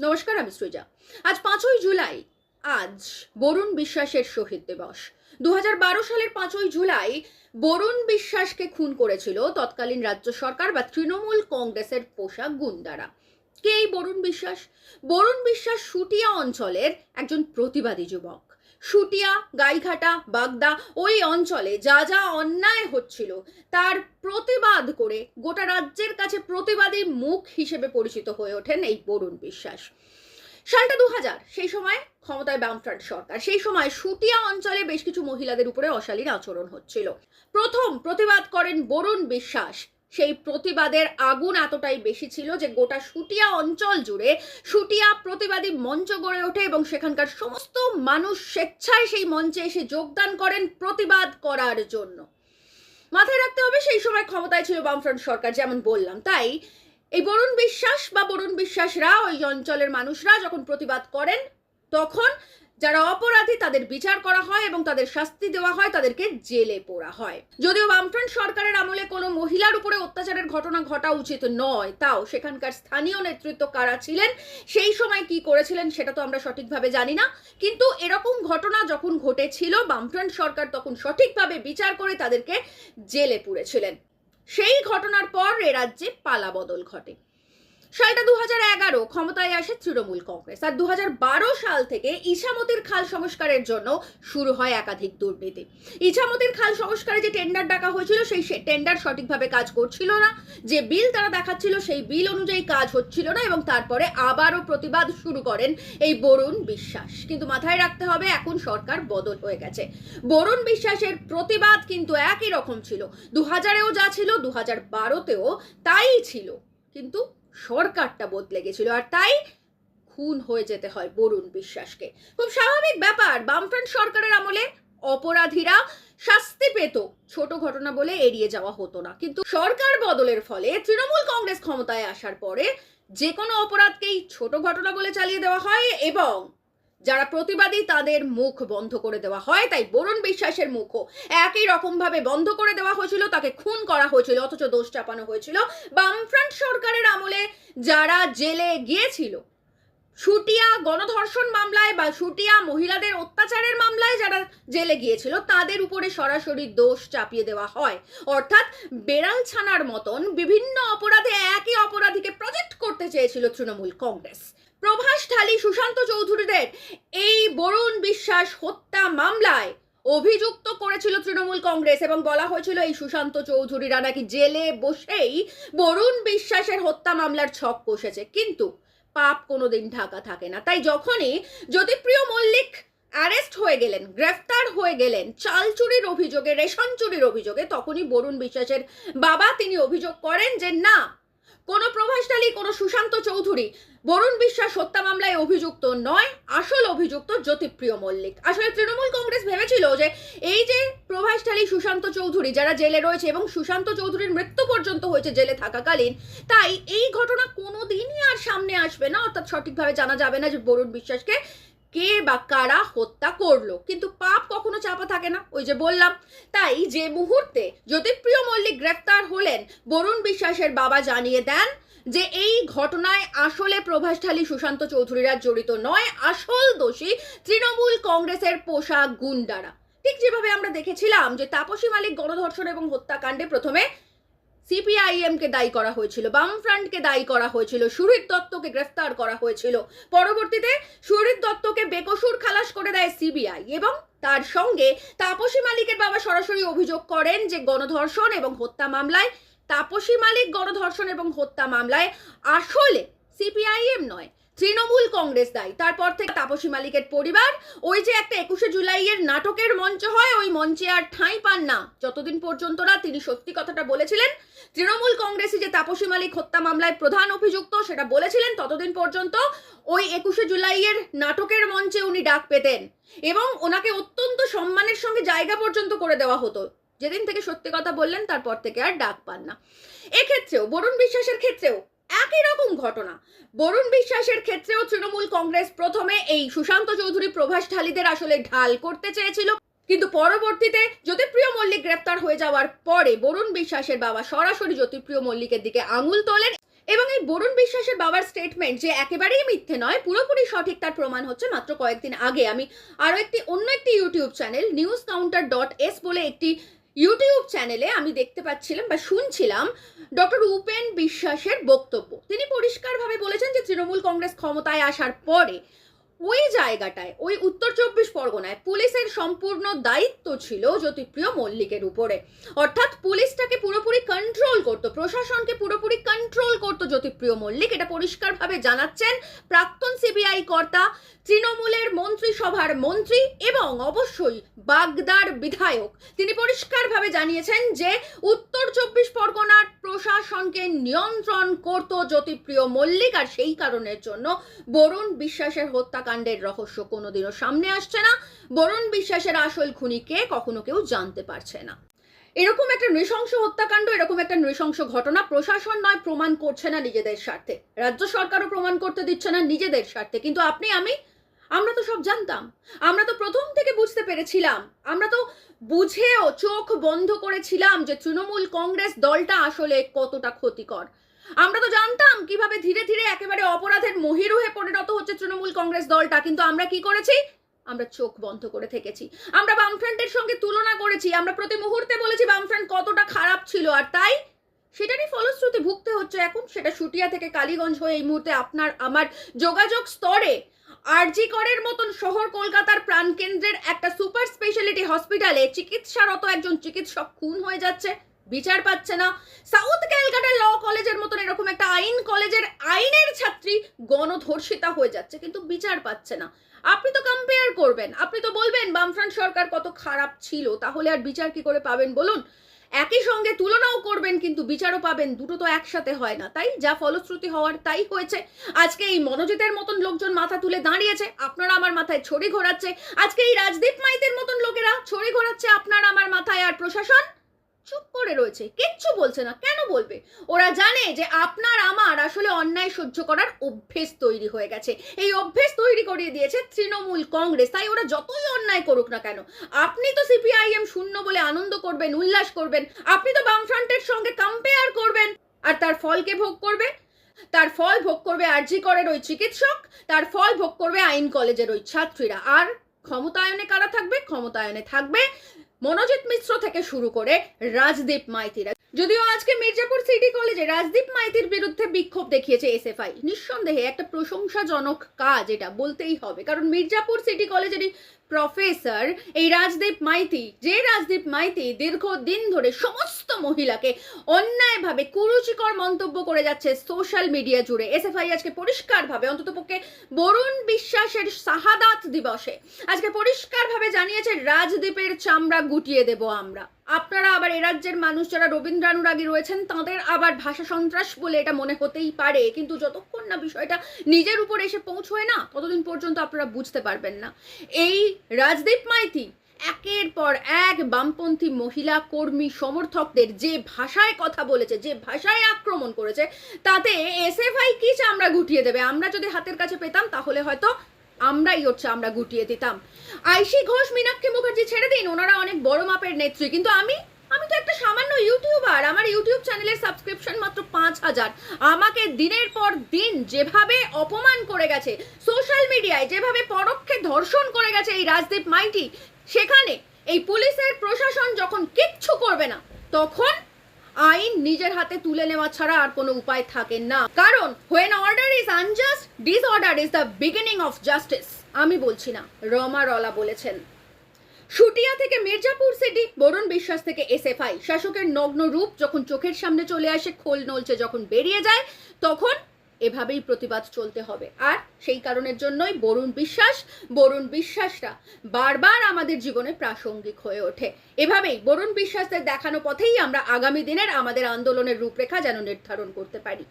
নমস্কার, আমি সৃজা। আজ পাঁচই জুলাই, আজ বরুণ বিশ্বাসের শহীদ দিবস। দু হাজার বারো সালের পাঁচই জুলাই বরুণ বিশ্বাসকে খুন করেছিল তৎকালীন রাজ্য সরকার বা তৃণমূল কংগ্রেসের পোশাক গুন্দারা কে এই বরুণ বিশ্বাস? বরুণ বিশ্বাস সুটিয়া অঞ্চলের একজন প্রতিবাদী যুবক। সুটিয়া, গাইঘাটা, বাগদা, ওই অঞ্চলে যা যা অন্যায় হচ্ছিল, তার প্রতিবাদ করে গোটা রাজ্যের কাছে প্রতিবাদী মুখ হিসেবে পরিচিত হয়ে ওঠেন এই বরুণ বিশ্বাস। সালটা দু হাজার সেই সময় ক্ষমতায় বামফ্রন্ট সরকার, সেই সময় সুটিয়া অঞ্চলে বেশ কিছু মহিলাদের উপরে অশালীন আচরণ হচ্ছিল। প্রথম প্রতিবাদ করেন বরুণ বিশ্বাস সেই প্রতিবাদের আগুন এতটাই বেশি ছিল যে গোটা সুটিয়া অঞ্চল জুড়ে সুটিয়া প্রতিবাদী মঞ্চ গড়ে ওঠে এবং সেখানকার সমস্ত মানুষ স্বেচ্ছায় সেই মঞ্চে এসে যোগদান করেন প্রতিবাদ করার জন্য। মাথায় রাখতে হবে সেই সময় ক্ষমতায় ছিল বামফ্রন্ট সরকার, যেমন বললাম। তাই এই বরুণ বিশ্বাস বা বরুণ বিশ্বাসরা, ওই অঞ্চলের মানুষরা যখন প্রতিবাদ করেন, তখন যারা অপরাধী, তাদের বিচার করা হয় এবং তাদের শাস্তি দেওয়া হয়, তাদেরকে জেলে পোড়া হয়। যদিও বামফ্রন্ট সরকারের আমলে কোনো মহিলার উপরে অত্যাচারের ঘটনা ঘটা উচিত নয়, তাও সেখানকার স্থানীয় নেতৃত্ব কারা ছিলেন, সেই সময় কি করেছিলেন সেটা তো আমরা সঠিকভাবে জানি না। কিন্তু এরকম ঘটনা যখন ঘটেছিল, বামফ্রন্ট সরকার তখন সঠিকভাবে বিচার করে তাদেরকে জেলে পুড়েছিলেন। সেই ঘটনার পর এ রাজ্যে পালা বদল ঘটে। সালটা দু হাজার এগারো, ক্ষমতায় আসে তৃণমূল কংগ্রেস। আর দু হাজার বারো সাল থেকে ইছামতির খাল সংস্কারের জন্য শুরু হয় একাধিক দুর্নীতি। ইছামতির খাল সংস্কারে যে টেন্ডার ডাকা হয়েছিল, সেই টেন্ডার সঠিকভাবে কাজ করছিল না। যে বিল তারা দেখাচ্ছিল, সেই বিল অনুযায়ী কাজ হচ্ছিল না এবং তারপরে আবারও প্রতিবাদ শুরু করেন এই বরুণ বিশ্বাস। কিন্তু মাথায় রাখতে হবে, এখন সরকার বদল হয়ে গেছে। বরুণ বিশ্বাসের প্রতিবাদ কিন্তু একই রকম ছিল। দু হাজারেও যা ছিল দু হাজার বারোতেও তাই ছিল। কিন্তু সরকারটা বদলে গেছিল আর তাই খুন হয়ে যেতে হয় বরুণ বিশ্বাসকে। খুব স্বাভাবিক ব্যাপার, বামফ্রন্ট সরকারের আমলে অপরাধীরা শাস্তি পেত, ছোট ঘটনা বলে এড়িয়ে যাওয়া হতো না। কিন্তু সরকার বদলের ফলে তৃণমূল কংগ্রেস ক্ষমতায় আসার পরে যে কোনো অপরাধকেই ছোট ঘটনা বলে চালিয়ে দেওয়া হয় এবং যারা প্রতিবাদী তাদের মুখ বন্ধ করে দেওয়া হয়, তাই বরুণ বিশ্বাসের মুখও একই রকম ভাবে বন্ধ করে দেওয়া হয়েছিল, তাকে খুন করা হয়েছিল, অথচ দোষ চাপানো হয়েছিল। বামফ্রন্ট সরকারের আমলে যারা জেলে গিয়েছিল, সুটিয়া গণধর্ষণ মামলায় বা সুটিয়া মহিলাদের অত্যাচারের মামলায় যারা জেলে গিয়েছিল, তাদের উপরে সরাসরি দোষ চাপিয়ে দেওয়া হয়। অর্থাৎ বেড়াল ছানার মতন বিভিন্ন অপরাধে একই অপরাধীকে প্রজেক্ট করতে চেয়েছিল তৃণমূল কংগ্রেস। প্রভাস ঢালি সুশান্ত চৌধুরীদের এই বরুণ বিশ্বাস হত্যা মামলায় অভিযুক্ত করেছিল তৃণমূল কংগ্রেস এবং বলা হয়েছিল এই সুশান্ত চৌধুরীরা নাকি জেলে বসেই বরুণ বিশ্বাসের হত্যা মামলার ছক কষেছে। কিন্তু পাপ কোনোদিন ঢাকা থাকে না। তাই যখনই জ্যোতিপ্রিয় মল্লিক অ্যারেস্ট হয়ে গেলেন, গ্রেফতার হয়ে গেলেন, চাল চুরির অভিযোগে, রেশন চুরির অভিযোগে, তখনই বরুণ বিশ্বাসের বাবা তিনি অভিযোগ করেন যে, না কোনো প্রভাসশালী কোনো সুশান্ত চৌধুরী। বরুণ বিশ্বাস হত্যা মামলায় অভিযুক্ত নয়, আসল অভিযুক্ত জ্যোতিপ্রিয় মল্লিক। আসলে তৃণমূল কংগ্রেস ভেবেছিল যে এই যে প্রভাসশালী সুশান্ত চৌধুরী যারা জেলে রয়েছে এবং সুশান্ত চৌধুরীর মৃত্যু পর্যন্ত হয়েছে জেলে থাকাকালীন, তাই এই ঘটনা কোনোদিনই আর সামনে আসবে না। অর্থাৎ সঠিকভাবে জানা যাবে না যে বরুণ বিশ্বাসকে কে বা কারা হত্যা করল? কিন্তু পাপ কখনো চাপা থাকে না, ওই যে বললাম। তাই যে মুহূর্তে জ্যোতিপ্রিয় মল্লিক গ্রেফতার হলেন, বরুণ বিশ্বাসের বাবা জানিয়ে দেন যে এই ঘটনায় আসলে প্রভাসঢালী সুশান্ত চৌধুরীরা জড়িত নয়, আসল দোষী তৃণমূল কংগ্রেসের পোশাক গুন্ডারা। ঠিক যেভাবে আমরা দেখেছিলাম যে তাপসী মালিক গণধর্ষণ এবং হত্যাকাণ্ডে প্রথমে সিপিআইএম কে দায়ী করা হয়েছিল, বামফ্রন্টকে দায়ী করা হয়েছিল, সুরিত দত্তকে গ্রেফতার করা হয়েছিল। পরবর্তীতে সুরিত দত্তকে বেকসুর খালাস করে দেয় সিবিআই এবং তার সঙ্গে তাপসী মালিকের বাবা সরাসরি অভিযোগ করেন যে গণধর্ষণ এবং হত্যা মামলায়, তাপসী মালিক গণধর্ষণ এবং হত্যা মামলায় আসলে সিপিআইএম নয়, তৃণমূল কংগ্রেস দায়ী। তারপর থেকে তাপসী মালিকের পরিবার, ওই যে একটা একুশে জুলাইয়ের নাটকের মঞ্চ হয়, ওই মঞ্চে আর ঠাঁই পান না। যতদিন পর্যন্ত না তিনি সত্যি কথাটা বলেছিলেন তৃণমূল কংগ্রেসে যে তাপসী মালিক হত্যা মামলায় প্রধান অভিযুক্ত সেটা বলেছিলেন ততদিন পর্যন্ত। ওই একুশে জুলাইয়ের নাটকের মঞ্চে উনি ডাক পেতেন এবং ওনাকে অত্যন্ত সম্মানের সঙ্গে জায়গা পর্যন্ত করে দেওয়া হতো। যেদিন থেকে সত্যি কথা বললেন, তারপর থেকে আর ডাক পান না। এক্ষেত্রেও, বরুণ বিশ্বাসের ক্ষেত্রেও একই রকম ঘটনা। বরুণ বিশ্বাসের ক্ষেত্রেও তৃণমূল কংগ্রেস প্রথমে এই সুশান্ত চৌধুরী, প্রভাস ঢালিদের আসলে ঢাল করতে চেয়েছিল। কিন্তু পরবর্তীতে জ্যোতিপ্রিয় মল্লিক গ্রেপ্তার হয়ে যাওয়ার পরে বরুণ বিশ্বাসের বাবা সরাসরি জ্যোতিপ্রিয় মল্লিকের দিকে আঙুল তোলেন এবং এই বরুণ বিশ্বাসের বাবার স্টেটমেন্ট যে একেবারেই মিথ্যে নয়, পুরোপুরি সঠিক তার প্রমাণ হচ্ছে মাত্র কয়েকদিন আগে। আমি আরও একটি, অন্য একটি YouTube channel news counter dot S বলে একটি ইউটিউব চ্যানেলে আমি দেখতে পাচ্ছিলাম বা শুনছিলাম ডক্টর উপেন বিশ্বাসের বক্তব্য। তিনি পরিষ্কারভাবে বলেছেন যে তৃণমূল কংগ্রেস ক্ষমতায় আসার পরে ওই জায়গাটায়, ওই উত্তর চব্বিশ পরগনায় পুলিশের সম্পূর্ণ দায়িত্ব ছিল জ্যোতিপ্রিয় মল্লিকের উপরে। অর্থাৎ পুলিশটাকে পুরোপুরি কন্ট্রোল করতো, প্রশাসনকে পুরোপুরি কন্ট্রোল করতো জ্যোতিপ্রিয় মল্লিক। এটা পরিষ্কারভাবে জানাচ্ছেন প্রাক্তন সিবিআই কর্তা, তৃণমূলের মন্ত্রিসভার মন্ত্রী এবং অবশ্যই বাগদার বিধায়ক। তিনি পরিষ্কারভাবে জানিয়েছেন যে উত্তর চব্বিশ পরগনার প্রশাসনকে নিয়ন্ত্রণ করত জ্যোতিপ্রিয় মল্লিক আর সেই কারণের জন্য বরুণ বিশ্বাসের হত্যাকাণ্ডের রহস্য কোনোদিনও সামনে আসছে না। বরুণ বিশ্বাসের আসল খুনিকে কখনো কেউ জানতে পারছে না। এরকম একটা নৃশংস হত্যাকাণ্ড, এরকম একটা নৃশংস ঘটনা প্রশাসন নয়, প্রমাণ করছে না নিজেদের স্বার্থে। রাজ্য সরকারও প্রমাণ করতে দিচ্ছে না নিজেদের স্বার্থে। কিন্তু আপনি, আমি, আমরা তো সব জানতাম। আমরা তো প্রথম থেকে বুঝতে পেরেছিলাম। আমরা তো বুঝেও চোখ বন্ধ করেছিলাম যে তৃণমূল কংগ্রেস দলটা আসলে কতটা ক্ষতিকর। আমরা তো জানতাম কীভাবে ধীরে ধীরে একেবারে অপরাধের মহিরুহে পরিণত হচ্ছে তৃণমূল কংগ্রেস দলটা, কিন্তু আমরা কি করেছি? আমরা চোখ বন্ধ করে থেকেছি। আমরা বামফ্রন্টের সঙ্গে তুলনা করেছি। আমরা প্রতি মুহূর্তে বলেছি বামফ্রন্ট কতটা খারাপ ছিল, আর তাই সেটারই ফলশ্রুতি ভুগতে হচ্ছে এখন। সেটা সুটিয়া থেকে কালীগঞ্জ হয়ে এই মুহূর্তে আপনার, আমার যোগাযোগ স্তরে আরজি করের মতন শহর কলকাতার প্রাণকেন্দ্রের একটা সুপার স্পেশালিটি হসপিটালে চিকিৎসারত একজন চিকিৎসক খুন হয়ে যাচ্ছে। বিচার পাচ্ছে না। সাউথ ক্যালকাটা ল কলেজের মতন এরকম একটা আইন কলেজের আইনের ছাত্রী গণধর্ষিতা হয়ে যাচ্ছে, কিন্তু বিচার পাচ্ছে না। আপনি তো কম্পেয়ার করবেন, আপনি তো বলবেন বামফ্রন্ট সরকার কত খারাপ ছিল, তাহলে আর বিচার কি করে পাবেন বলুন? একই সঙ্গে তুলনাও করবেন, কিন্তু বিচারও পাবেন, দুটো তো একসাথে হয় না, তাই যা ফলশ্রুতি হওয়ার তাই হয়েছে। আজকে এই মনোজিতের মতন লোকজন মাথা তুলে দাঁড়িয়েছে, আপনারা আমার মাথায় ছড়ি ঘোরাচ্ছে। আজকে এই রাজদীপ মাইতের মতন লোকেরা ছড়ি ঘোরাচ্ছে, আপনারা আমার মাথায়। আর প্রশাসন? করে রয়েছে, কিচ্ছু বলছে না, কেন বলবে? ওরা জানে যে আপনার আমার আসলে অন্যায় সহ্য করার অভ্যেস তৈরি হয়ে গেছে। এই অভ্যেস তৈরি করিয়ে দিয়েছে তৃণমূল কংগ্রেস, তাই ওরা যতই অন্যায় করুক না কেন, আপনি তো সিপিআইএম শূন্য বলে আনন্দ করবেন, উল্লাস করবেন, আপনি তো বামফ্রন্টের সঙ্গে কম্পেয়ার করবেন, আর তার ফলকে ভোগ করবে? তার ফল ভোগ করবে আরজি করের ওই চিকিৎসক, তার ফল ভোগ করবে আইন কলেজের ওই ছাত্রীরা, আর ক্ষমতায়নে কারা থাকবে? ক্ষমতায়নে থাকবে মনোজিৎ মিশ্র থেকে শুরু করে রাজদীপ মাইতিরা। যদিও আজকে মির্জাপুর সিটি কলেজে রাজদীপ মাইতির বিরুদ্ধে বিক্ষোভ দেখিয়েছে এসএফআই। নিঃসন্দেহে একটা প্রশংসাজনক কাজ এটা বলতেই হবে, কারণ মির্জাপুর সিটি কলেজেরই প্রফেসর, এই রাজদীপ মাইতি, যে রাজদীপ মাইতি দীর্ঘদিন ধরে সমস্ত মহিলাকে অন্যায়ভাবে কুরুচিকর মন্তব্য করে যাচ্ছে সোশ্যাল মিডিয়া জুড়ে। এসএফআই আজকে পরিষ্কারভাবে অন্ততপক্ষে বরুণ বিশ্বাসের শাহাদাত দিবসে, আজকে পরিষ্কারভাবে জানিয়েছে, রাজদীপের চামড়া গুটিয়ে দেব আমরা। আপনারা আবার এ রাজ্যের মানুষ যারা রবীন্দ্রানুরাগী রয়েছেন, তাদের আবার ভাষা সন্ত্রাস বলে এটা মনে হতেই পারে। কিন্তু যতক্ষণ না বিষয়টা নিজের উপর এসে পৌঁছয় না, ততদিন পর্যন্ত আপনারা বুঝতে পারবেন না। এই রাজদীপ মাইতি। একের পর এক বামপন্থী মহিলা কর্মী সমর্থকদের যে ভাষায় কথা বলেছে, যে ভাষায় আক্রমণ করেছে, তাতে এসএফআই কি চামড়া গুটিয়ে দেবে? আমরা যদি হাতের কাছে পেতাম, তাহলে হয়তো আমরাই ওর চামড়া গুটিয়ে দিতাম। আইসি ঘোষ, মীনাক্ষী মুখার্জি ছেড়ে দিন, ওনারা অনেক বড় মাপের নেত্রী। কিন্তু আমি আমি তো একটা সামান্য ইউটিউবার, আমার ইউটিউব চ্যানেলের সাবস্ক্রিপশন মাত্র পাঁচ হাজার। আমাকে দিনের পর দিন যেভাবে অপমান করে গেছে সোশ্যাল মিডিয়ায় যেভাবে পরোক্ষে ধর্ষণ করে গেছে এই রাজদীপ মাইটি সেখানে এই পুলিশের প্রশাসন যখন কিচ্ছু করবে না, তখন আইন নিজের হাতে তুলে নেওয়া ছাড়া আর কোনো উপায় থাকে না। কারণ when order is unjust disorder is the beginning of justice আমি বলছি না রমা রলা বলেছেন। শুটিয়া থেকে মির্জাপুর সিটি, বরুণ বিশ্বাস থেকে এসএফআই। শাসকের নগ্ন রূপ যখন চোখের সামনে চলে আসে, খোল নলছে যখন বেরিয়ে যায়, তখন এভাবেই প্রতিবাদ চলতে হবে। আর সেই কারণের জন্যই বরুণ বিশ্বাস, বরুণ বিশ্বাসরা বারবার আমাদের জীবনে প্রাসঙ্গিক হয়ে ওঠে। এভাবেই বরুণ বিশ্বাসদের দেখানো পথেই আমরা আগামী দিনের আমাদের আন্দোলনের রূপরেখা যেন নির্ধারণ করতে পারি।